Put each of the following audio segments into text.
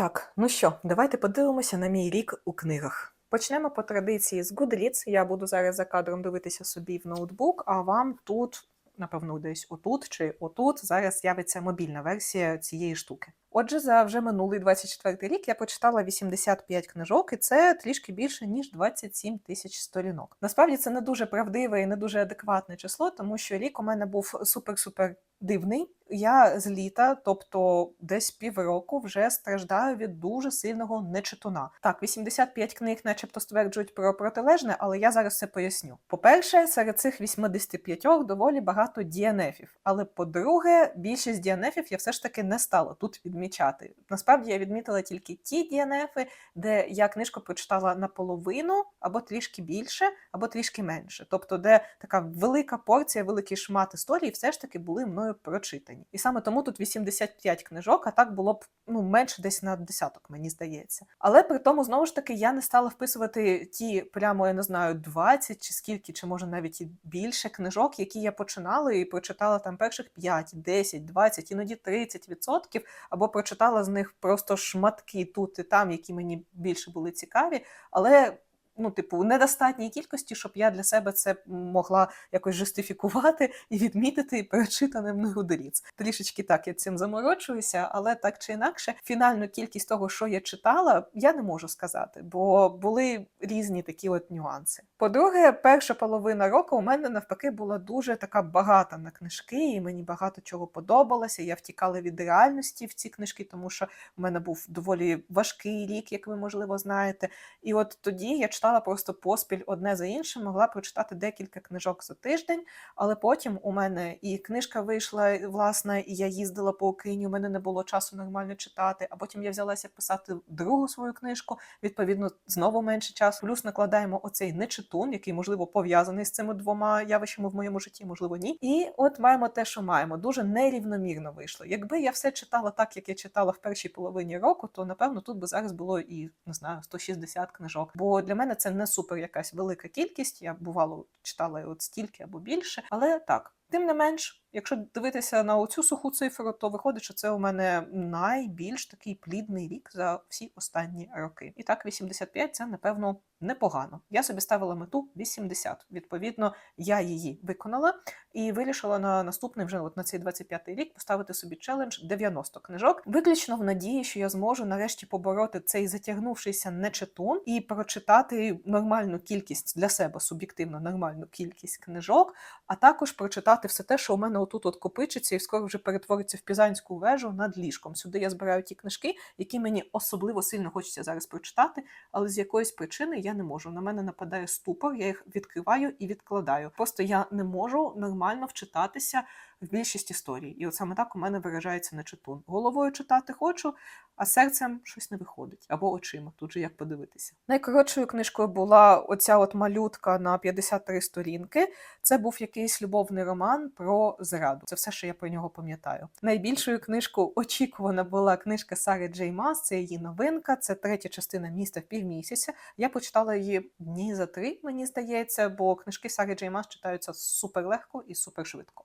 Так, ну що, давайте подивимося на мій рік у книгах. Почнемо по традиції з Goodreads. Я буду зараз за кадром дивитися собі в ноутбук, а вам тут, напевно, десь отут чи отут зараз з'явиться мобільна версія цієї штуки. Отже, за вже минулий 24 рік я прочитала 85 книжок, і це трішки більше ніж 27 тисяч сторінок. Насправді це не дуже правдиве і не дуже адекватне число, тому що рік у мене був супер-супер дивний. Я з літа, тобто десь півроку, вже страждаю від дуже сильного нечитуна. Так, 85 книг, начебто, стверджують про протилежне, але я зараз це поясню. По-перше, серед цих 85 доволі багато діанефів. Але по-друге, більшість діанефів я все ж таки не стала тут відмічати. Насправді я відмітила тільки ті діанефи, де я книжку прочитала наполовину, або трішки більше, або трішки менше. Тобто, де така велика порція, великий шмат історії все ж таки були мною прочитані. І саме тому тут 85 книжок, а так було б ну менше десь на десяток, мені здається. Але при тому знову ж таки я не стала вписувати ті прямо я не знаю 20 чи скільки, чи може навіть і більше книжок, які я починала і прочитала там перших 5, 10, 20, іноді 30%, або прочитала з них просто шматки тут і там, які мені більше були цікаві, але. Ну, типу, недостатній кількості, щоб я для себе це могла якось жестифікувати і відмітити прочитане мною Goodreads. Трішечки так я цим заморочуюся, але так чи інакше, фінальну кількість того, що я читала, я не можу сказати, бо були різні такі от нюанси. По-друге, перша половина року у мене навпаки була дуже така багата на книжки, і мені багато чого подобалося. Я втікала від реальності в ці книжки, тому що в мене був доволі важкий рік, як ви можливо знаєте. І от тоді я просто поспіль одне за іншим, могла прочитати декілька книжок за тиждень, але потім у мене і книжка вийшла власна, і я їздила по Україні. У мене не було часу нормально читати. А потім я взялася писати другу свою книжку. Відповідно, знову менше часу. Плюс накладаємо оцей нечитун, який можливо пов'язаний з цими двома явищами в моєму житті, можливо, ні. І от маємо те, що маємо. Дуже нерівномірно вийшло. Якби я все читала так, як я читала в першій половині року, то напевно тут би зараз було і не знаю 160 книжок. Бо для мене це не супер якась велика кількість. Я бувало читала от стільки або більше, але так. Тим не менш, якщо дивитися на оцю суху цифру, то виходить, що це у мене найбільш такий плідний рік за всі останні роки. І так, 85 це напевно непогано. Я собі ставила мету 80. Відповідно, я її виконала і вирішила на наступний вже от на цей 25-й рік поставити собі челендж 90 книжок, виключно в надії, що я зможу нарешті побороти цей затягнувшийся нечитун і прочитати нормальну кількість для себе суб'єктивно нормальну кількість книжок, а також прочитати все те, що у мене отут от копичиться, і скоро вже перетвориться в пізанську вежу над ліжком. Сюди я збираю ті книжки, які мені особливо сильно хочеться зараз прочитати, але з якоїсь причини я не можу. На мене нападає ступор, я їх відкриваю і відкладаю. Просто я не можу нормально вчитатися в більшість історій. І от саме так у мене виражається нечитун. Головою читати хочу, а серцем щось не виходить. Або очима, тут же як подивитися. Найкоротшою книжкою була оця от малютка на 53 сторінки. Це був якийсь любовний роман про зраду. Це все, що я про нього пам'ятаю. Найбільшою книжкою очікувана була книжка Сари Джей Мас. Це її новинка, це третя частина міста в півмісяця. Я почитала її дні за три, мені здається, бо книжки Сари Джей Мас читаються супер легко і супер швидко.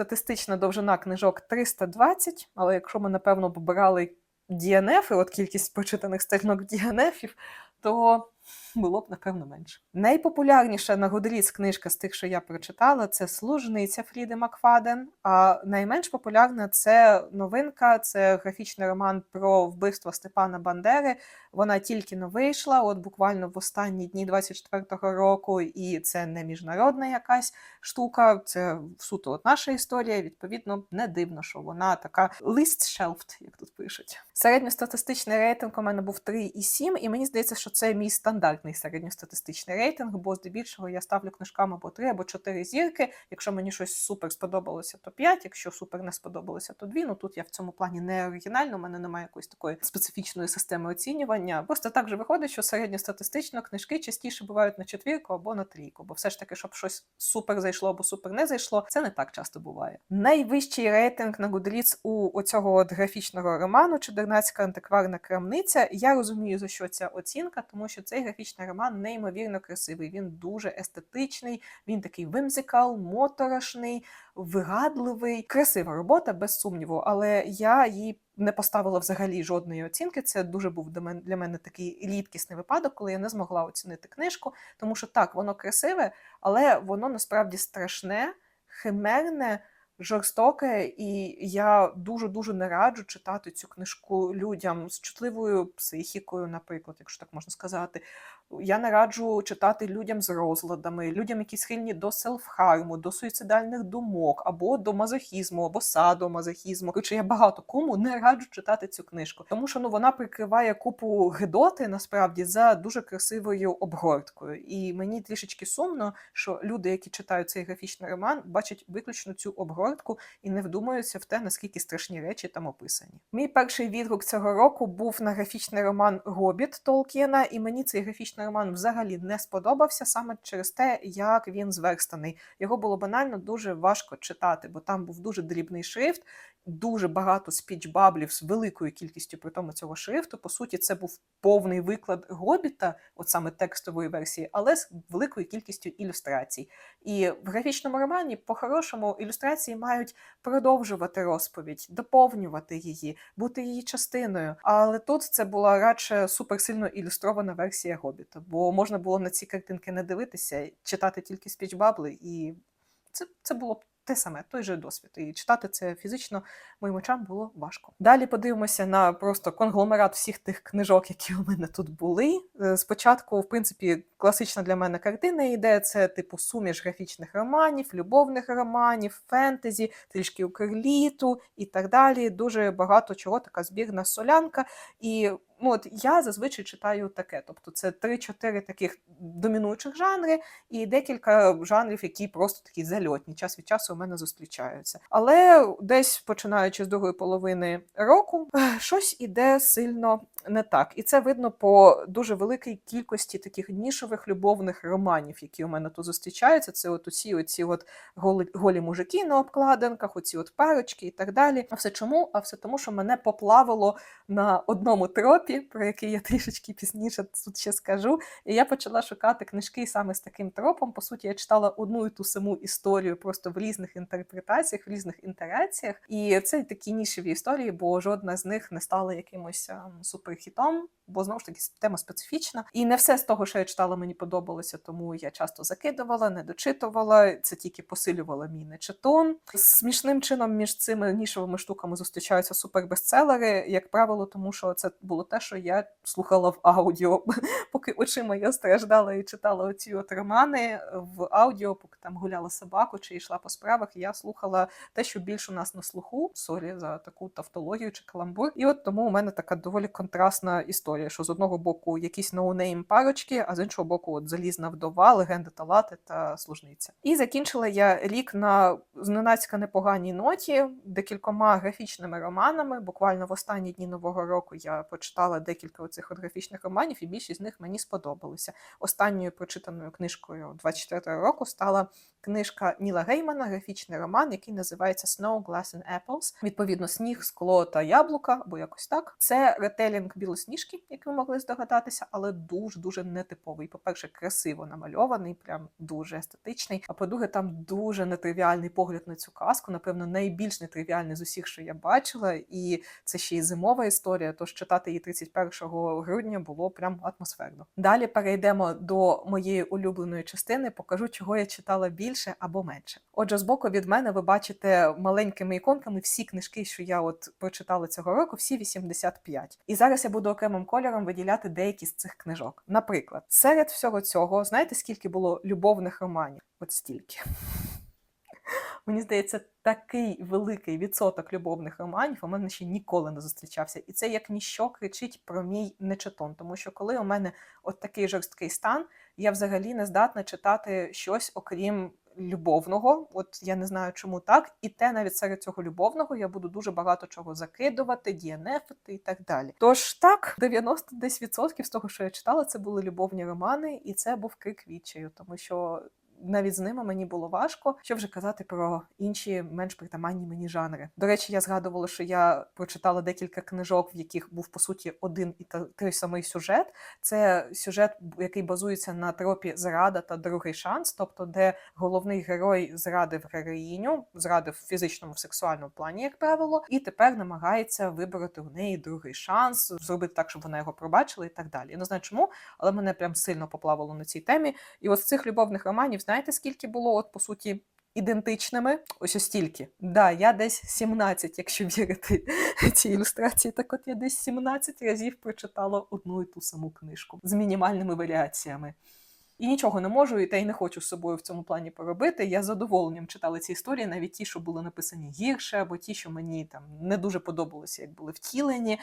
Середньостатистична довжина книжок 320, але якщо ми, напевно, побирали DNF, і от кількість прочитаних сторінок діанефів, то було б, напевно, менше. Найпопулярніша на Goodreads книжка з тих, що я прочитала, це Служниця Фріди Макфаден. А найменш популярна це новинка, це графічний роман про вбивство Степана Бандери. Вона тільки не вийшла, от буквально в останні дні 24-го року, і це не міжнародна якась штука, це суто от наша історія. Відповідно, не дивно, що вона така list shelved, як тут пишуть. Середньостатистичний рейтинг у мене був 3,7, і мені здається, що це мій стандартний середньостатистичний рейтинг, бо здебільшого я ставлю книжкам або 3, або 4 зірки. Якщо мені щось супер сподобалося, то 5, якщо супер не сподобалося, то 2. Ну тут я в цьому плані не оригінально, у мене немає якоїсь такої специфічної системи оцінювання. Просто так же виходить, що середньостатистично книжки частіше бувають на четвірку або на трійку, бо все ж таки, щоб щось супер зайшло або супер не зайшло, це не так часто буває. Найвищий рейтинг на Goodreads у оцього от графічного роману Чудернацька антикварна крамниця. Я розумію, за що ця оцінка, тому що цей графічний роман неймовірно красивий. Він дуже естетичний, він такий вимзикал, моторошний, вигадливий. Красива робота, без сумніву, але я їй не поставила взагалі жодної оцінки. Це дуже був для мене такий рідкісний випадок, коли я не змогла оцінити книжку, тому що так, воно красиве, але воно насправді страшне, химерне. Жорстоке, і я дуже дуже не раджу читати цю книжку людям з чутливою психікою, наприклад, якщо так можна сказати. Я не раджу читати людям з розладами, людям, які схильні до селфхарму, до суїцидальних думок, або до мазохізму, або садомазохізму. Коротше, я багато кому не раджу читати цю книжку, тому що ну вона прикриває купу гидоти насправді за дуже красивою обгорткою. І мені трішечки сумно, що люди, які читають цей графічний роман, бачать виключно цю обгортку і не вдумаються в те, наскільки страшні речі там описані. Мій перший відгук цього року був на графічний роман Гобіт Толкіна, і мені цей графічний роман взагалі не сподобався саме через те, як він зверстаний. Його було банально дуже важко читати, бо там був дуже дрібний шрифт, дуже багато спічбаблів з великою кількістю при тому цього шрифту. По суті, це був повний виклад Гобіта, от саме текстової версії, але з великою кількістю ілюстрацій. І в графічному романі, по-хорошому, ілюстрації мають продовжувати розповідь, доповнювати її, бути її частиною. Але тут це була радше суперсильно ілюстрована версія Гобіта, бо можна було на ці картинки не дивитися, читати тільки спічбабли, і це, це було б. Те саме, той же досвід. І читати це фізично моїм очам було важко. Далі подивимося на просто конгломерат всіх тих книжок, які у мене тут були. Е, Спочатку, в принципі, класична для мене картина йде: це типу суміш графічних романів, любовних романів, фентезі, трішки укрліту і так далі. Дуже багато чого, така збірна солянка. І ну, от я зазвичай читаю таке. Тобто це 3-4 таких домінуючих жанри і декілька жанрів, які просто такі зальотні. Час від часу у мене зустрічаються. Але десь починаючи з другої половини року, щось іде сильно не так. І це видно по дуже великій кількості таких нішових любовних романів, які у мене тут зустрічаються. Це от усі оці от голі, голі мужики на обкладинках, оці от парочки і так далі. А все чому? А все тому, що мене поплавило на одному тропі, про який я трішечки пізніше тут ще скажу. І я почала шукати книжки саме з таким тропом. По суті, я читала одну і ту саму історію просто в різних інтерпретаціях, в різних інтераціях. І це такі нішеві історії, бо жодна з них не стала якимось ем, суперхітом, бо знову ж таки тема специфічна. І не все з того, що я читала, мені подобалося, тому я часто закидувала, не дочитувала. Це тільки посилювало мій нечитон. Смішним чином між цими нішовими штуками зустрічаються супербестселери, як правило, тому що це було те, що я слухала в аудіо, поки очима я страждала і читала оці от романи в аудіо, поки там гуляла собаку чи йшла по справах. Я слухала те, що більше у нас на слуху. Сорі за таку тавтологію чи каламбур. І от тому у мене така доволі контрастна історія, що з одного боку якісь ноунейм парочки, а з іншого боку, от залізна вдова, легенда Талати та служниця. І закінчила я рік на зненацька непоганій ноті декількома графічними романами. Буквально в останні дні нового року я прочитала декілька оцих от графічних романів, і більшість з них мені сподобалися. Останньою прочитаною книжкою 24 року стала книжка Ніла Геймана, графічний роман, який називається Snow, Glass and Apples. Відповідно, сніг, скло та яблука, або якось так. Це ретелінг білосніжки, як ви могли здогадатися, але дуже дуже нетиповий. По-перше, красиво намальований, прям дуже естетичний. А по-друге, там дуже нетривіальний погляд на цю казку. Напевно, найбільш нетривіальний з усіх, що я бачила, і це ще й зимова історія. Тож читати її 31 грудня було прям атмосферно. Далі перейдемо до моєї улюбленої частини. Покажу, чого я читала більше або менше. Отже, збоку від мене ви бачите маленькими іконками всі книжки, що я от прочитала цього року, всі 85. І зараз я буду окремим кольором виділяти деякі з цих книжок. Наприклад, серед всього цього, знаєте, скільки було любовних романів? От стільки. Мені здається, такий великий відсоток любовних романів у мене ще ніколи не зустрічався. І це як ніщо кричить про мій нечитон. Тому що коли у мене от такий жорсткий стан, я взагалі не здатна читати щось, окрім любовного. От я не знаю, чому так. І те навіть серед цього любовного я буду дуже багато чого закидувати, дієнефити і так далі. Тож так, 90 десь відсотків з того, що я читала, це були любовні романи, і це був крик відчаю, тому що навіть з ними мені було важко. Що вже казати про інші менш притаманні мені жанри. До речі, я згадувала, що я прочитала декілька книжок, в яких був по суті один і та- той самий сюжет. Це сюжет, який базується на тропі зрада та другий шанс, тобто де головний герой зрадив героїню, зрадив в фізичному в сексуальному плані, як правило, і тепер намагається вибороти у неї другий шанс, зробити так, щоб вона його пробачила, і так далі. Я не знаю чому, але мене прям сильно поплавало на цій темі. І з цих любовних романів, знаєте, скільки було, от по суті. Ідентичними, ось ось стільки. Да, я десь 17, якщо вірити цій ілюстрації. Так от я десь 17 разів прочитала одну і ту саму книжку з мінімальними варіаціями. І нічого не можу, і та й не хочу з собою в цьому плані поробити. Я задоволенням читала ці історії, навіть ті, що були написані гірше, або ті, що мені там не дуже подобалося, як були втілені.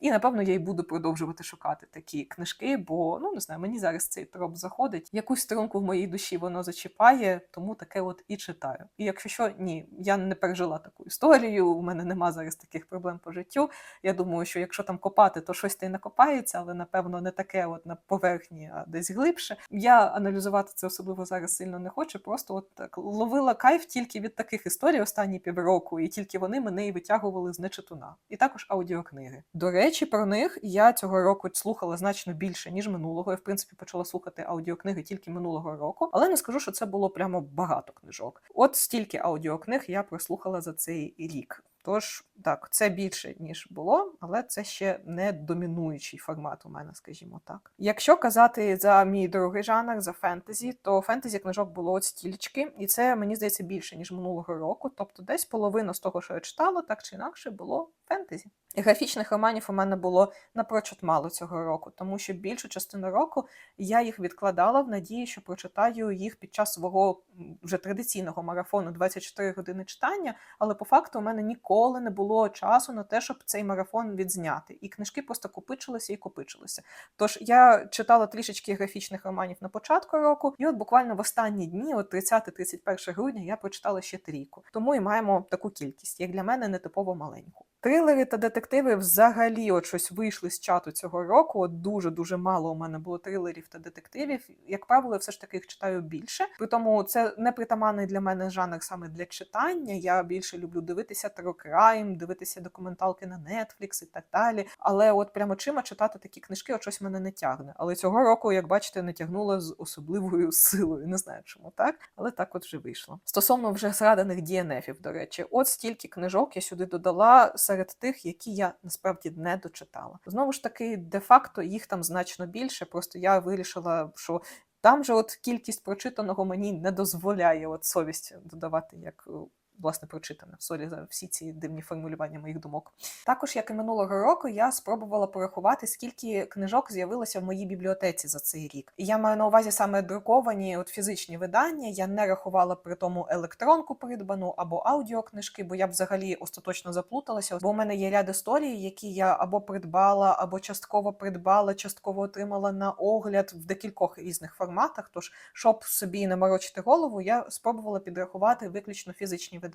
І напевно я й буду продовжувати шукати такі книжки, бо ну не знаю, мені зараз цей троп заходить. Якусь струнку в моїй душі воно зачіпає, тому таке от і читаю. І якщо що, ні, я не пережила таку історію. У мене нема зараз таких проблем по життю. Я думаю, що якщо там копати, то щось та й накопається, але напевно не таке, от на поверхні, а десь глибше. Я аналізувати це особливо зараз сильно не хочу. Просто от так ловила кайф тільки від таких історій останні півроку, і тільки вони мене і витягували з нечитуна. І також аудіокниги. До речі, про них я цього року слухала значно більше ніж минулого. Я в принципі почала слухати аудіокниги тільки минулого року, але не скажу, що це було прямо багато книжок. От стільки аудіокниг я прослухала за цей рік. Тож так, це більше ніж було, але це ще не домінуючий формат у мене, скажімо так. Якщо казати за мій другий жанр, за фентезі, то фентезі книжок було от стільчки, і це мені здається більше ніж минулого року. Тобто, десь половина з того, що я читала, так чи інакше було фентезі. Графічних романів у мене було напрочуд мало цього року, тому що більшу частину року я їх відкладала в надії, що прочитаю їх під час свого вже традиційного марафону 24 години читання. Але по факту у мене ніколи не було часу на те, щоб цей марафон відзняти. І книжки просто копичилися і копичилися. Тож я читала трішечки графічних романів на початку року, і от буквально в останні дні, от 30-31 грудня, я прочитала ще трійку. Тому і маємо таку кількість, як для мене, нетипово маленьку. Трилери та детективи взагалі от щось вийшли з чату цього року. От дуже дуже мало у мене було трилерів та детективів. Як правило, я все ж таки їх читаю більше. При тому це не притаманний для мене жанр саме для читання. Я більше люблю дивитися Crime, дивитися документалки на Netflix і так далі. Але от прямо очима читати такі книжки, от щось мене не тягне. Але цього року, як бачите, не тягнула з особливою силою. Не знаю, чому так, але так от вже вийшло. Стосовно вже згаданих DNF-ів, до речі, от стільки книжок я сюди додала серед тих, які я насправді не дочитала. Знову ж таки, де-факто їх там значно більше. Просто я вирішила, що там же от кількість прочитаного мені не дозволяє от совість додавати як. Власне, прочитане. Сорі за всі ці дивні формулювання моїх думок. Також, як і минулого року, я спробувала порахувати, скільки книжок з'явилося в моїй бібліотеці за цей рік. Я маю на увазі саме друковані, от фізичні видання. Я не рахувала при тому електронку придбану або аудіокнижки, бо я б взагалі остаточно заплуталася. Бо у мене є ряд історій, які я або придбала, або частково придбала, частково отримала на огляд в декількох різних форматах. Тож, щоб собі не морочити голову, я спробувала підрахувати виключно фізичні видання,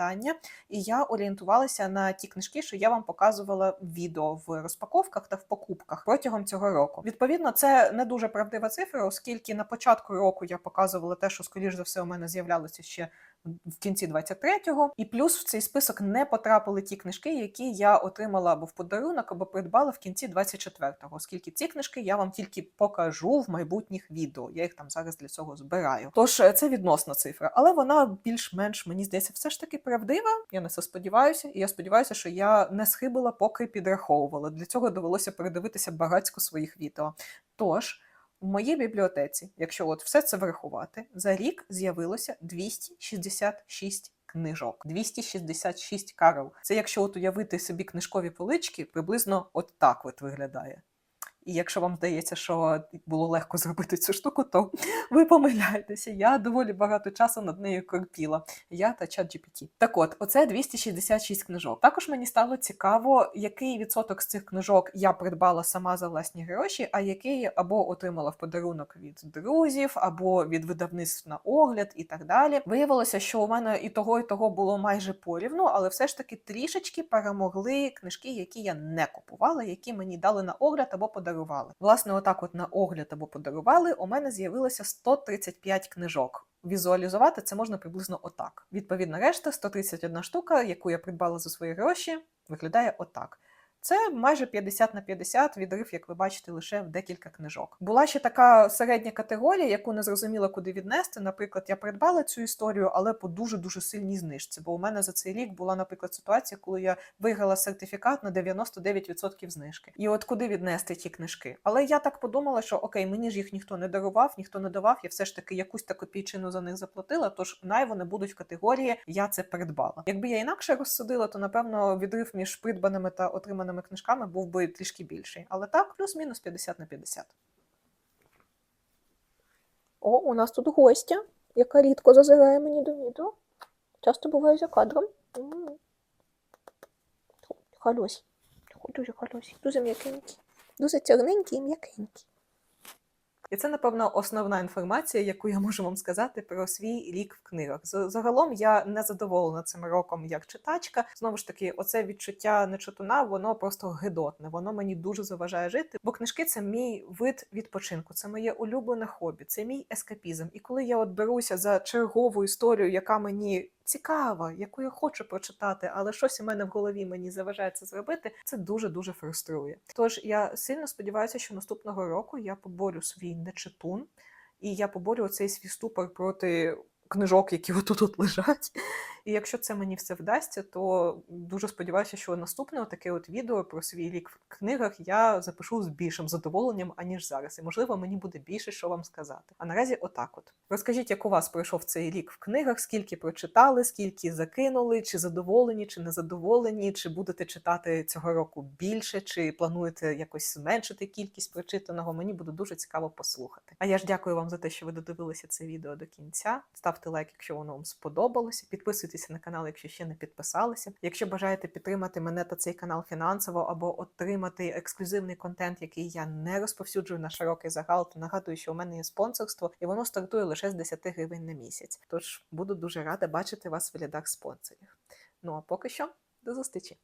і я орієнтувалася на ті книжки, що я вам показувала в відео в розпаковках та в покупках протягом цього року. Відповідно, це не дуже правдива цифра, оскільки на початку року я показувала те, що скоріш за все у мене з'являлося ще в кінці 23-го. І плюс в цей список не потрапили ті книжки, які я отримала або в подарунок, або придбала в кінці 24-го, оскільки ці книжки я вам тільки покажу в майбутніх відео. Я їх там зараз для цього збираю. Тож е, це відносна цифра, але вона більш-менш мені здається, все ж таки правдива. Я на це сподіваюся, і я сподіваюся, що я не схибила, поки підраховувала. Для цього довелося передивитися багатько своїх відео. Тож. В моїй бібліотеці, якщо от все це врахувати, за рік з'явилося 266 книжок. 266 Карл. Це якщо от уявити собі книжкові полички, приблизно от так от виглядає. І якщо вам здається, що було легко зробити цю штуку, то ви помиляєтеся. Я доволі багато часу над нею корпіла. Я та чат GPT. Так от, оце 266 книжок. Також мені стало цікаво, який відсоток з цих книжок я придбала сама за власні гроші, а який або отримала в подарунок від друзів, або від видавництв на огляд і так далі. Виявилося, що у мене і того, і того було майже порівну, але все ж таки трішечки перемогли книжки, які я не купувала, які мені дали на огляд або подарунок подарували. Власне, отак, от на огляд або подарували, у мене з'явилося 135 книжок. Візуалізувати це можна приблизно отак. Відповідно, решта 131 штука, яку я придбала за свої гроші, виглядає отак. Це майже 50 на 50 відрив, як ви бачите, лише в декілька книжок. Була ще така середня категорія, яку не зрозуміла, куди віднести. Наприклад, я придбала цю історію, але по дуже дуже сильній знижці. Бо у мене за цей рік була, наприклад, ситуація, коли я виграла сертифікат на 99% знижки. І от куди віднести ті книжки? Але я так подумала, що окей, мені ж їх ніхто не дарував, ніхто не давав. Я все ж таки якусь таку копійчину за них заплатила. Тож най вони будуть в категорії Я це придбала. Якби я інакше розсудила, то напевно відрив між придбаними та отриманими книжками був би трішки більший. Але так, плюс-мінус 50 на 50. О, у нас тут гостя, яка рідко зазирає мені до відео. Часто буває за кадром. Халюсь. Дуже халюсь. Дуже м'якенький. Дуже тягненький і м'якенький. І це, напевно, основна інформація, яку я можу вам сказати про свій рік в книгах. Загалом я не задоволена цим роком як читачка. Знову ж таки, оце відчуття нечитуна, воно просто гидотне. Воно мені дуже заважає жити. Бо книжки це мій вид відпочинку, це моє улюблене хобі, це мій ескапізм. І коли я от беруся за чергову історію, яка мені цікава, яку я хочу прочитати, але щось у мене в голові мені заважає це зробити, це дуже дуже фруструє. Тож я сильно сподіваюся, що наступного року я поборю свій нечитун, і я поборю цей свій ступор проти книжок, які отут от лежать. І якщо це мені все вдасться, то дуже сподіваюся, що наступне таке от відео про свій рік в книгах я запишу з більшим задоволенням, аніж зараз. І можливо, мені буде більше що вам сказати. А наразі отак от. Розкажіть, як у вас пройшов цей рік в книгах, скільки прочитали, скільки закинули, чи задоволені, чи незадоволені, чи будете читати цього року більше, чи плануєте якось зменшити кількість прочитаного. Мені буде дуже цікаво послухати. А я ж дякую вам за те, що ви додивилися це відео до кінця. Ставте лайк, якщо воно вам сподобалося. Підписуйтесь на канал, якщо ще не підписалися. Якщо бажаєте підтримати мене та цей канал фінансово або отримати ексклюзивний контент, який я не розповсюджую на широкий загал, то нагадую, що у мене є спонсорство, і воно стартує лише з 10 гривень на місяць. Тож буду дуже рада бачити вас в рядах спонсорів. Ну а поки що, до зустрічі!